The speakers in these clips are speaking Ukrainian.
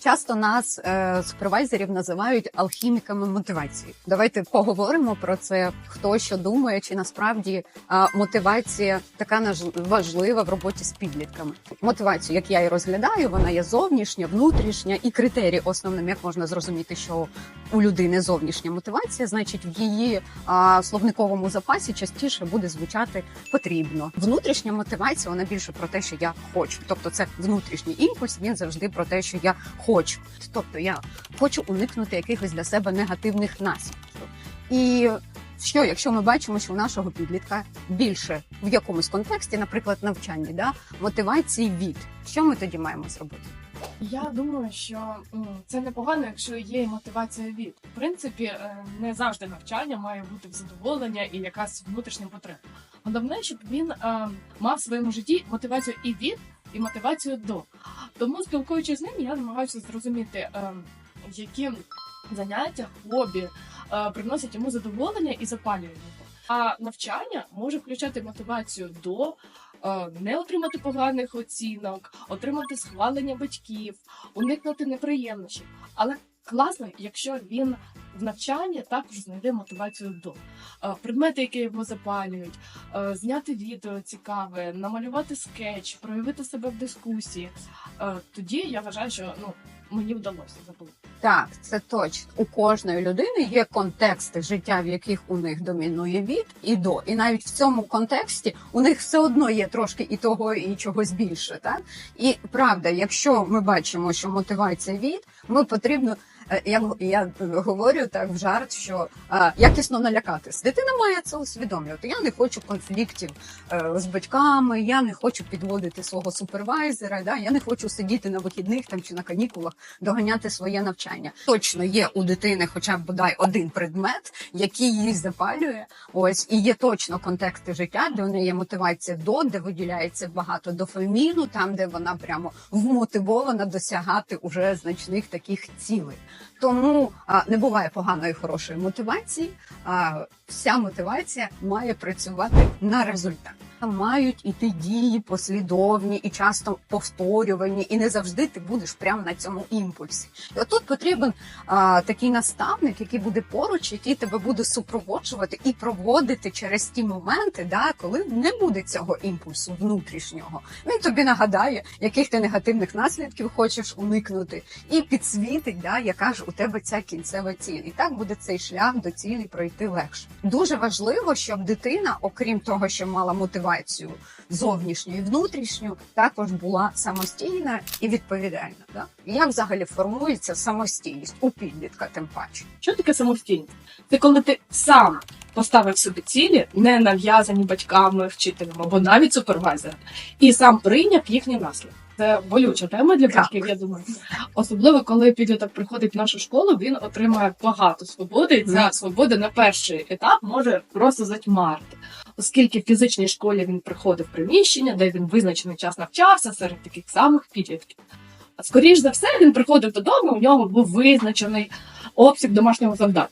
Часто нас е, супервайзерів називають алхіміками мотивації. Давайте поговоримо про це. Хто що думає, чи насправді е, мотивація така важлива в роботі з підлітками. Мотивацію, як я і розглядаю, вона є зовнішня, внутрішня і критерій основним, як можна зрозуміти, що у людини зовнішня мотивація, значить в її а, словниковому запасі частіше буде звучати потрібно. Внутрішня мотивація вона більше про те, що я хочу. Тобто, це внутрішній імпульс. Він завжди про те, що я хочу. Тобто, я хочу уникнути якихось для себе негативних наслідків. І що, якщо ми бачимо, що у нашого підлітка більше в якомусь контексті, наприклад, навчанні, да, мотивації від що ми тоді маємо зробити? Я думаю, що це непогано, якщо є мотивація від. В принципі, е, не завжди навчання має бути в задоволення і якась внутрішня потреба. Головне, щоб він е, мав в своєму житті мотивацію і від, і мотивацію до. Тому, спілкуючись з ним, я намагаюся зрозуміти, е, які заняття, хобі приносять йому задоволення і запалюють його. А навчання може включати мотивацію до не отримати поганих оцінок, отримати схвалення батьків, уникнути неприємностей. Але класно, якщо він в навчанні також знайде мотивацію до Е, предмети, які його запалюють, е, зняти відео цікаве, намалювати скетч, проявити себе в дискусії. Е, Тоді я вважаю, що ну мені вдалося забути. Так, це точно. У кожної людини є контексти життя, в яких у них домінує від і до. І навіть в цьому контексті у них все одно є трошки і того, і чогось більше. Так? І правда, якщо ми бачимо, що мотивація від, ми потрібно. Е, Я, я говорю так в жарт, що е, якісно налякатись. Дитина має це усвідомлювати. Я не хочу конфліктів е, з батьками, я не хочу підводити свого супервайзера, да? я не хочу сидіти на вихідних там чи на канікулах доганяти своє навчання. Точно є у дитини, хоча б бодай один предмет, який її запалює. Ось і є точно контексти життя, де у неї є мотивація до, де виділяється багато дофаміну, там де вона прямо вмотивована досягати уже значних таких цілей. Тому а, не буває поганої хорошої мотивації. А вся мотивація має працювати на результат. Мають іти дії послідовні і часто повторювані, і не завжди ти будеш прямо на цьому імпульсі. І отут потрібен а, такий наставник, який буде поруч, який тебе буде супроводжувати і проводити через ті моменти, да, коли не буде цього імпульсу внутрішнього. Він тобі нагадає, яких ти негативних наслідків хочеш уникнути, і підсвітить, да, яка ж у тебе ця кінцева ціль. І так буде цей шлях до цілі пройти легше. Дуже важливо, щоб дитина, окрім того, що мала мотивацію зовнішню і внутрішню, також була самостійна і відповідальна. Да? Як взагалі формується самостійність у підлітка, тим паче. Що таке самостійність? Це коли ти сам поставив собі цілі, не нав'язані батьками, вчителями або навіть супервайзером, і сам прийняв їхні наслідки. Це болюча тема для батьків, я думаю. Особливо, коли підліток приходить в нашу школу, він отримує багато свободи, і ця свобода на перший етап може просто затьмарити. Оскільки в фізичній школі він приходив в приміщення, де він визначений час навчався серед таких самих підлітків. А скоріш за все, він приходив додому, у нього був визначений обсяг домашнього завдання.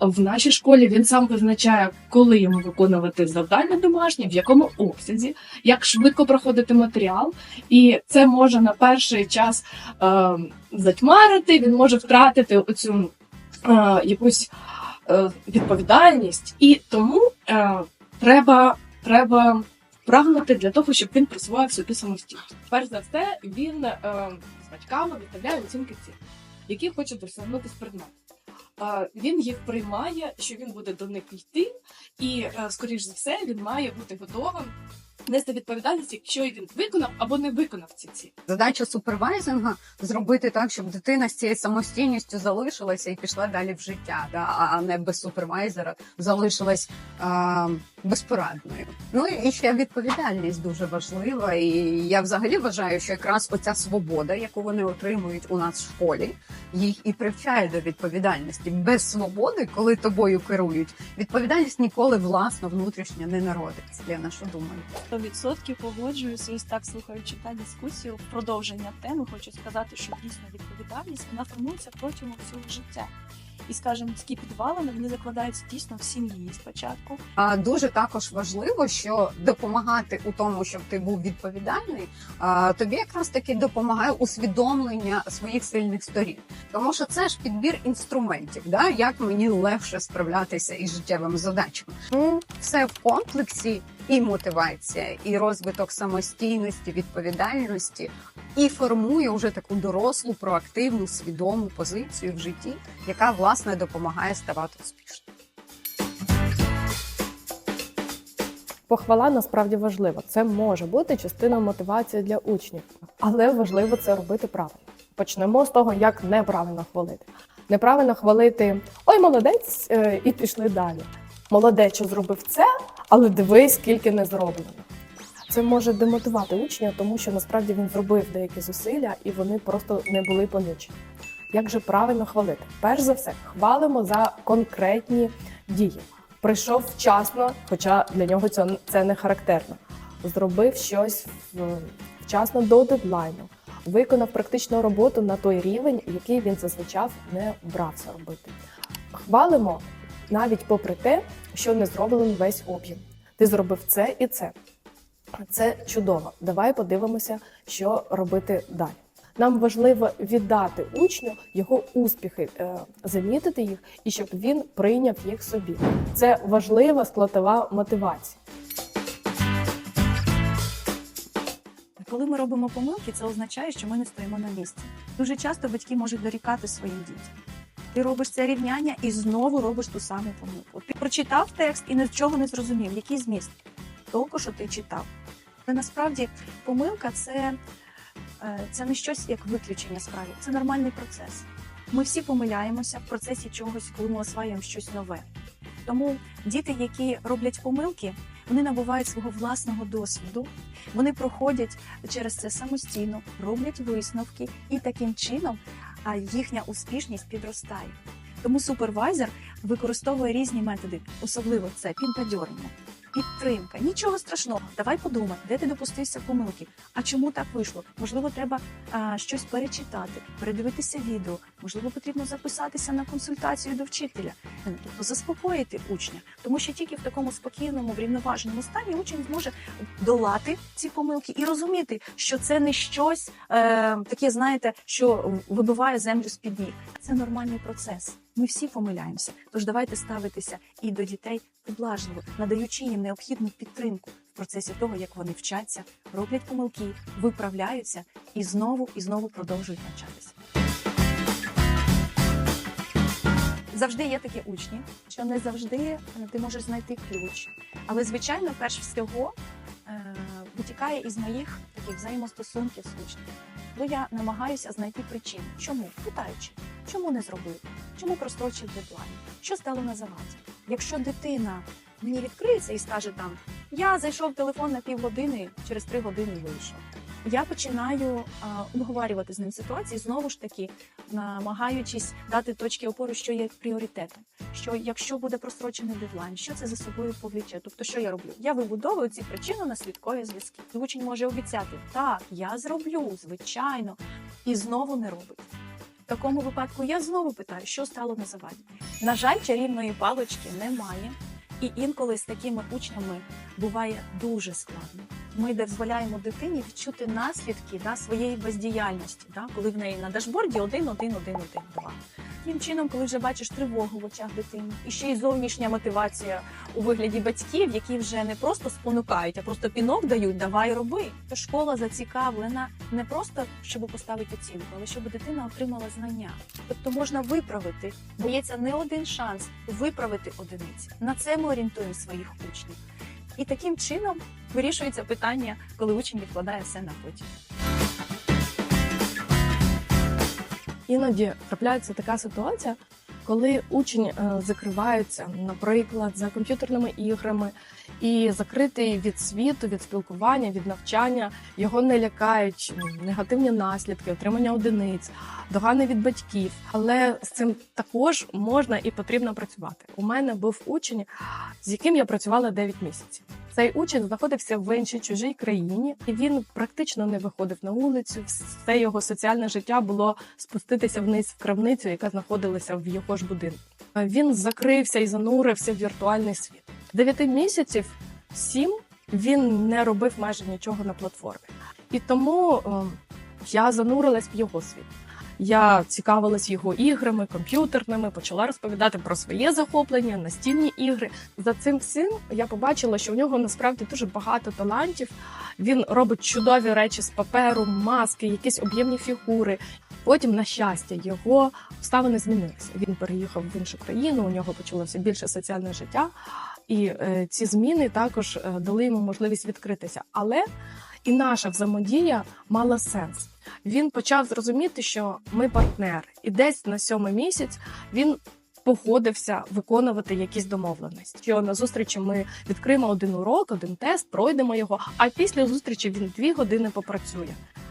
В нашій школі він сам визначає, коли йому виконувати завдання домашнє, в якому обсязі, як швидко проходити матеріал, і це може на перший час е, затьмарити, він може втратити оцю е, якусь е, відповідальність, і тому е, треба, треба прагнути для того, щоб він просував собі самостійність. Перш за все, він е, з батьками виставляє оцінки ціль, які хоче досягнути з предметом. Е, Він їх приймає, що він буде до них йти, і е, скоріш за все він має бути готовим нести відповідальність, якщо він виконав або не виконав ці цілі. Задача супервайзинга зробити так, щоб дитина з цією самостійністю залишилася і пішла далі в життя, да, а не без супервайзера залишилась а, безпорадною. Ну і ще відповідальність дуже важлива. І я взагалі вважаю, що якраз оця свобода, яку вони отримують у нас в школі, їх і привчає до відповідальності. Без свободи, коли тобою керують, відповідальність ніколи власно внутрішньо не народиться. Я на що думаю. 100% погоджуюся, ось так слухаючи та дискусію. В продовження теми хочу сказати, що дійсно відповідальність вона формується протягом всього життя. І, скажімо, такі підвалини вони закладаються дійсно в сім'ї спочатку. А дуже також важливо, що допомагати у тому, щоб ти був відповідальний, а, тобі якраз таки допомагає усвідомлення своїх сильних сторін, тому що це ж підбір інструментів, да як мені легше справлятися із життєвими задачами. Ну, все в комплексі, і мотивація, і розвиток самостійності, відповідальності, і формує вже таку дорослу, проактивну, свідому позицію в житті, яка власне допомагає ставати успішним. Похвала насправді важлива. Це може бути частиною мотивації для учнів, але важливо це робити правильно. Почнемо з того, як неправильно хвалити. Неправильно хвалити ой, молодець, е, і пішли далі. Молодець, що зробив це, але дивись, скільки не зроблено. Це може демотивувати учня, тому що насправді він зробив деякі зусилля і вони просто не були помічені. Як же правильно хвалити? Перш за все, хвалимо за конкретні дії. Прийшов вчасно, хоча для нього це не характерно. Зробив щось вчасно до дедлайну, виконав практичну роботу на той рівень, який він зазвичай не брався робити. Хвалимо навіть попри те, що не зроблений весь об'єм. Ти зробив це і це. Це чудово. Давай подивимося, що робити далі. Нам важливо віддати учню його успіхи, е, замітити їх і щоб він прийняв їх собі. Це важлива складова мотивація. Коли ми робимо помилки, це означає, що ми не стоїмо на місці. Дуже часто батьки можуть дорікати своїм дітям. Ти робиш це рівняння і знову робиш ту саму помилку. Ти прочитав текст і нічого не зрозумів. Який зміст? Толку, що ти читав. Але насправді помилка це, е, це не щось як виключення справи, це нормальний процес. Ми всі помиляємося в процесі чогось, коли ми осваюємо щось нове. Тому діти, які роблять помилки, вони набувають свого власного досвіду, вони проходять через це самостійно, роблять висновки, і таким чином їхня успішність підростає. Тому супервайзер використовує різні методи, особливо це підбадьорення, підтримка. Нічого страшного. Давай подумай, де ти допустився помилки. А чому так вийшло? Можливо, треба а, щось перечитати, передивитися відео. Можливо, потрібно записатися на консультацію до вчителя. Ну, Тобто заспокоїти учня, тому що тільки в такому спокійному, врівноваженому стані учень зможе долати ці помилки і розуміти, що це не щось е, таке, знаєте, що вибиває землю з під ніг. Це нормальний процес. Ми всі помиляємося. Тож давайте ставитися і до дітей поблажливо, надаючи їм необхідну підтримку в процесі того, як вони вчаться, роблять помилки, виправляються і знову і знову продовжують навчатися. Завжди є такі учні, що не завжди е, ти можеш знайти ключ. Але, звичайно, перш всього е, витікає із моїх таких взаємостосунків з учнем. Бо я намагаюся знайти причину. Чому? Питаючи, чому не зробив? Чому прострочив дедлайн? Що стало на заваді? Якщо дитина мені відкриється і скаже там: я зайшов в телефон на півгодини, через три години вийшов. Я починаю обговорювати з ним ситуації, знову ж таки, намагаючись дати точки опору, що є пріоритетом. Що якщо буде прострочений дедлайн, що це за собою повліче? Тобто, що я роблю? Я вибудовую ці причинно-наслідкові зв'язки. І Учень може обіцяти, так, я зроблю, звичайно, і знову не робить. В такому випадку я знову питаю, що стало на заваді. На жаль, чарівної палички немає. І інколи з такими учнями буває дуже складно. Ми дозволяємо дитині відчути наслідки да, своєї бездіяльності, да, коли в неї на дашборді один, один, один, один, два. Таким чином, коли вже бачиш тривогу в очах дитини, і ще й зовнішня мотивація у вигляді батьків, які вже не просто спонукають, а просто пінок дають, давай роби. То школа зацікавлена не просто щоб поставити оцінку, але щоб дитина отримала знання. Тобто можна виправити, дається не один шанс виправити одиниці. На це ми орієнтуємо своїх учнів. І таким чином вирішується питання, коли учень відкладає все на потім. Іноді трапляється така ситуація, коли учень е, закривається, наприклад, за комп'ютерними іграми, і закритий від світу, від спілкування, від навчання, його не лякають негативні наслідки, отримання одиниць, догани від батьків. Але з цим також можна і потрібно працювати. У мене був учень, з яким я працювала 9 місяців. Це Цей учень знаходився в іншій чужій країні, і він практично не виходив на вулицю. Все його соціальне життя було спуститися вниз в крамницю, яка знаходилася в його ж будинку. Він закрився і занурився в віртуальний світ. Дев'яти місяців сім він не робив майже нічого на платформі. І тому е, я занурилась в його світ. Я цікавилась його іграми, комп'ютерними, почала розповідати про своє захоплення, настільні ігри. За цим всім я побачила, що в нього насправді дуже багато талантів. Він робить чудові речі з паперу, маски, якісь об'ємні фігури. Потім, на щастя, його обставини змінилися. Він переїхав в іншу країну, у нього почалося більше соціальне життя, і е, ці зміни також е, дали йому можливість відкритися. Але і наша взаємодія мала сенс. Він почав зрозуміти, що ми партнери, і десь на сьомий місяць він погодився виконувати якісь домовленості. Що на зустрічі ми відкриємо один урок, один тест, пройдемо його. А після зустрічі він дві години попрацює.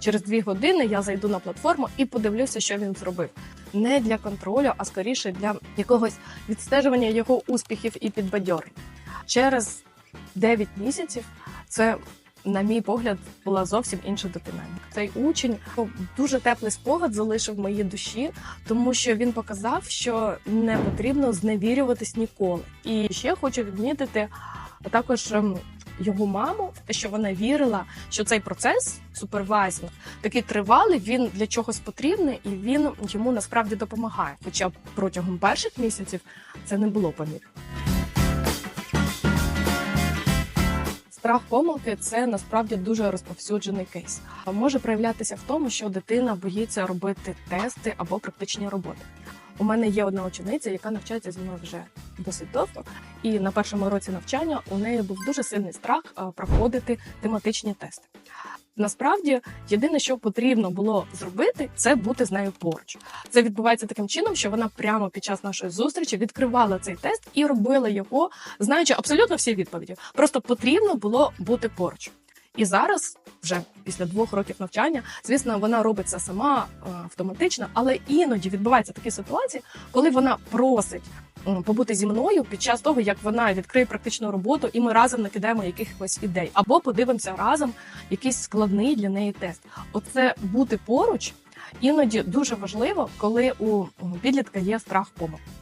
Через дві години я зайду на платформу і подивлюся, що він зробив. Не для контролю, а скоріше для якогось відстежування його успіхів і підбадьорень. Через 9 місяців це на мій погляд, була зовсім інша динаміка. Цей учень ну, дуже теплий спогад залишив в моїй душі, тому що він показав, що не потрібно зневірюватись ніколи. І ще хочу відмітити також ем, його маму, що вона вірила, що цей процес супервайзинг такий тривалий, він для чогось потрібний, і він йому насправді допомагає. Хоча протягом перших місяців це не було помітно. Страх помилки це насправді дуже розповсюджений кейс. Може проявлятися в тому, що дитина боїться робити тести або практичні роботи. У мене є одна учениця, яка навчається зі мною вже досить довго, і на першому році навчання у неї був дуже сильний страх проходити тематичні тести. Насправді, єдине, що потрібно було зробити, це бути з нею поруч. Це відбувається таким чином, що вона прямо під час нашої зустрічі відкривала цей тест і робила його, знаючи абсолютно всі відповіді. Просто потрібно було бути поруч. І зараз, вже після двох років навчання, звісно, вона робить це сама е, автоматично, але іноді відбуваються такі ситуації, коли вона просить побути зі мною під час того, як вона відкриє практичну роботу, і ми разом накидаємо якихось ідей, або подивимося разом якийсь складний для неї тест. Оце бути поруч іноді дуже важливо, коли у підлітка є страх помилки.